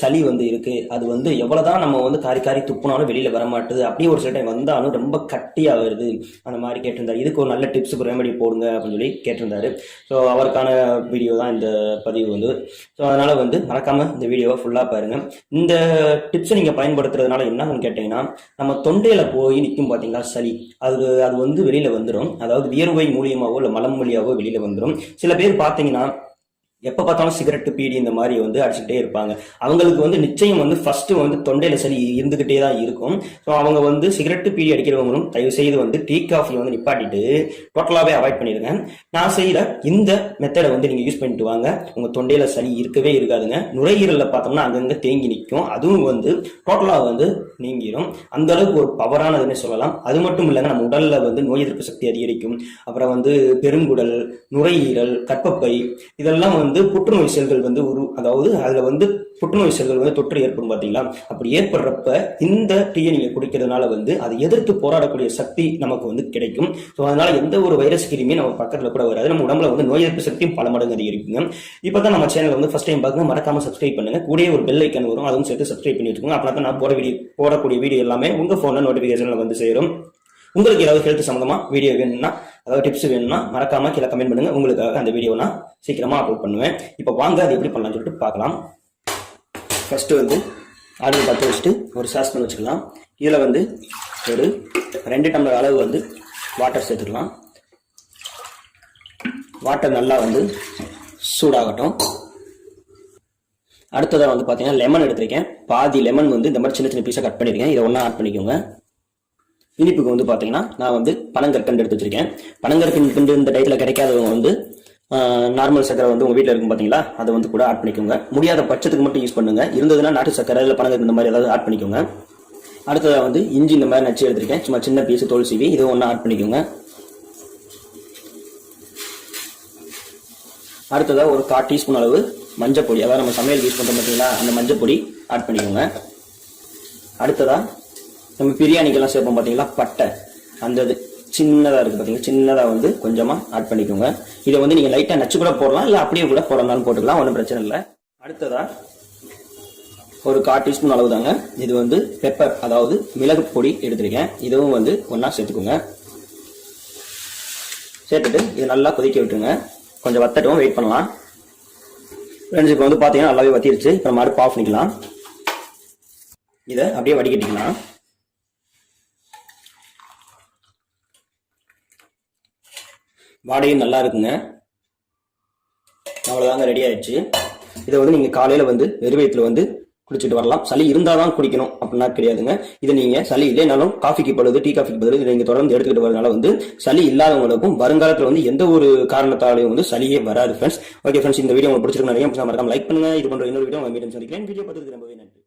சளி வந்து இருக்கு. அது வந்து எவ்வளவுதான் நம்ம வந்து காரி காரி துப்புனாலும் வெளியில வர மாட்டுது அப்படியே ஒரு சில டைம் வந்தாலும் ரொம்ப கட்டியா வருது. அந்த மாதிரி கேட்டிருந்தாரு. இதுக்கு ஒரு நல்ல டிப்ஸ் ரெமெடி போடுங்க அப்படின்னு சொல்லி கேட்டிருந்தாரு. ஸோ அவருக்கான வீடியோ தான் இந்த பதிவு வந்து. ஸோ அதனால வந்து மறக்காம இந்த வீடியோவை ஃபுல்லா பாருங்க. இந்த டிப்ஸை நீங்க பயன்படுத்துறதுனால என்னன்னு கேட்டீங்கன்னா நம்ம தொண்டையில போய் நிற்கும் பாத்தீங்களா சளி. அது அது வந்து வெளியில வந்துடும் அதாவது வியர்வை மூலியமாவோ இல்லை மலம் வழியாவோ வெளியில வந்துடும் சில பேர் பார்த்தீங்கன்னா எப்போ பார்த்தாலும் சிகரெட்டு பீடி இந்த மாதிரி வந்து அடிச்சுக்கிட்டே இருப்பாங்க. அவங்களுக்கு வந்து நிச்சயம் வந்து ஃபர்ஸ்ட் வந்து தொண்டையில சளி இருந்துகிட்டே தான் இருக்கும். ஸோ அவங்க வந்து சிகரெட்டு பீடி அடிக்கிறவங்களும் தயவு செய்து வந்து டீ காஃபி வந்து நிப்பாட்டிட்டு டோட்டலாகவே அவாய்ட் பண்ணிடுங்க. நான் செய்கிற இந்த மெத்தடை வந்து நீங்கள் யூஸ் பண்ணிட்டு வாங்க. உங்கள் தொண்டையில சளி இருக்கவே இருக்காதுங்க. நுரையீரலில் பார்த்தோம்னா அங்கங்கே தேங்கி நிற்கும் அதுவும் வந்து டோட்டலாக வந்து நீங்கிடும் அந்த அளவுக்கு ஒரு பவரானதுன்னு சொல்லலாம். அது மட்டும் இல்லைங்க நம்ம உடலில் வந்து நோய் எதிர்ப்பு சக்தி அதிகரிக்கும். அப்புறம் வந்து பெருங்குடல் நுரையீரல் கற்பப்பை இதெல்லாம் வந்து புற்றுநோய் செல்கள் வந்து உரு அதாவது அதுல வந்து புற்றுநோய் செல்கள் வந்து தொற்று ஏற்படும் பார்த்தீங்களா அப்படி ஏற்படுறப்ப இந்த டீயை நீங்க குடிக்கிறதுனால வந்து அதை எதிர்த்து போராடக்கூடிய சக்தி நமக்கு வந்து கிடைக்கும். ஸோ அதனால எந்த ஒரு வைரஸ் கிருமியும் நம்ம பக்கத்துல கூட வராது. நம்ம உடம்புல வந்து நோய் எதிர்ப்பு சக்தியும் பல மடங்கு அதிகரிக்குங்க. இப்பதான் நம்ம சேனல் வந்து ஃபர்ஸ்ட் டைம் பார்க்க மறக்காம சப்ஸ்கிரைப் பண்ணுங்க. கூடயே ஒரு பெல் ஐக்கன் வரும். அதுவும் சேர்த்து சப்ஸ்கிரைப் பண்ணி வச்சுக்கோங்க. அப்பதான் நான் போட வீடியோ போடக்கூடிய வீடியோ எல்லாமே உங்க போன்ல நோட்டிபிகேஷன்ல வந்து சேரும். உங்களுக்கு ஏதாவது ஹெல்த் சம்மந்தமா வீடியோ வேணும்னா அதாவது டிப்ஸ் வேணும்னா மறக்காம கீழே கமெண்ட் பண்ணுங்க. உங்களுக்காக அந்த வீடியோ நான் சீக்கிரமா அப்லோட் பண்ணுவேன். இப்போ வாங்க அது எப்படி பண்ணலாம்னு சொல்லிட்டு பார்க்கலாம். ஃபர்ஸ்ட் வந்து ஆளுங்க பற்ற வச்சுட்டு ஒரு சாஸ்பன் வச்சுக்கலாம். இதில் வந்து ஒரு ரெண்டு டம்ளர் அளவு வந்து வாட்டர் சேர்த்துக்கலாம். வாட்டர் நல்லா வந்து சூடாகட்டும். அடுத்ததாக வந்து பார்த்தீங்கன்னா லெமன் எடுத்திருக்கேன். பாதி லெமன் வந்து இந்த மாதிரி சின்ன சின்ன பீஸாக கட் பண்ணியிருக்கேன் இதை ஒன்றா ஆட் பண்ணிக்கோங்க. இனிப்புக்கு வந்து பார்த்தீங்கன்னா நான் வந்து பனங்கற்கண்டு எடுத்து வச்சிருக்கேன். பனங்கற்கண்டு இந்த டயத்தில் கிடைக்காதவங்க வந்து நார்மல் சக்கரை வந்து உங்கள் வீட்டில் இருக்கும் பார்த்தீங்களா அதை வந்து கூட ஆட் பண்ணிக்கோங்க. முடியாத பட்சத்துக்கு மட்டும் யூஸ் பண்ணுங்க. இருந்ததுன்னா நாட்டு சக்கரை இல்லை பனங்கற்கு இந்த மாதிரி ஏதாவது ஆட் பண்ணிக்கோங்க. அடுத்ததாக வந்து இஞ்சி இந்த மாதிரி நச்சு எடுத்திருக்கேன். சும்மா சின்ன பீஸ் தோல் சீவி இது ஒன்று ஆட் பண்ணிக்கோங்க. அடுத்ததாக ஒரு கால் டீஸ்பூன் அளவு மஞ்சள் பொடி அதாவது நம்ம சமையல் யூஸ் பண்ணுறோம் பார்த்தீங்களா அந்த மஞ்சள் பொடி ஆட் பண்ணிக்கோங்க. அடுத்ததாக நம்ம பிரியாணிக்கெல்லாம் சேர்ப்போம் பார்த்தீங்களா பட்டை. அந்த இது சின்னதாக இருக்குது பார்த்தீங்கன்னா சின்னதாக வந்து கொஞ்சமாக ஆட் பண்ணிக்கோங்க. இதை வந்து நீங்கள் லைட்டாக நச்சு கூட போடலாம். இல்லை அப்படியே கூட போடலாம்னு போட்டுக்கலாம். ஒன்றும் பிரச்சனை இல்லை. அடுத்ததாக ஒரு கால் டீஸ்பூன் அளவு தாங்க இது வந்து பெப்பர் அதாவது மிளகு பொடி எடுத்துருக்கேன். இதுவும் வந்து ஒன்றா சேர்த்துக்கோங்க. சேர்த்துட்டு இது நல்லா கொதிக்க விட்டுருங்க. கொஞ்சம் வத்தட்டும் வெயிட் பண்ணலாம். ஃப்ரெண்ட்ஸ் இப்போ வந்து பார்த்தீங்கன்னா நல்லாவே வத்திருச்சு. இப்போ நம்ம அடுப்பு ஆஃப் பண்ணிக்கலாம். இதை அப்படியே வடிகட்டிக்கலாம். வாடகையும் நல்லா இருக்குங்க. அவ்வளோதாங்க ரெடி ஆயிடுச்சு. இதை வந்து நீங்கள் காலையில் வந்து வெறுவயத்தில் வந்து குடிச்சிட்டு வரலாம். சளி இருந்தால் தான் குடிக்கணும் அப்படின்னா கிடையாதுங்க. இதை நீங்கள் சளி இல்லைனாலும் காஃபிக்கு பொழுது டீ காஃபிக்கு பழுது இதை நீங்கள் தொடர்ந்து எடுத்துக்கிட்டு வரதுனால வந்து சளி இல்லாதவங்களுக்கும் வருங்காலத்தில் வந்து எந்த ஒரு காரணத்தாலையும் வந்து சளியே வராது ஃப்ரெண்ட்ஸ் ஓகே ஃப்ரெண்ட்ஸ் இந்த வீடியோ உங்களுக்கு பிடிச்சிருக்கு நிறைய மறக்காம லைக் பண்ணுங்க. இது பண்ணுற இன்னொரு வீடியோ உங்கள் மீண்டும் சந்திக்கிறேன். வீடியோ பார்த்துக்கு ரொம்பவே நன்றி.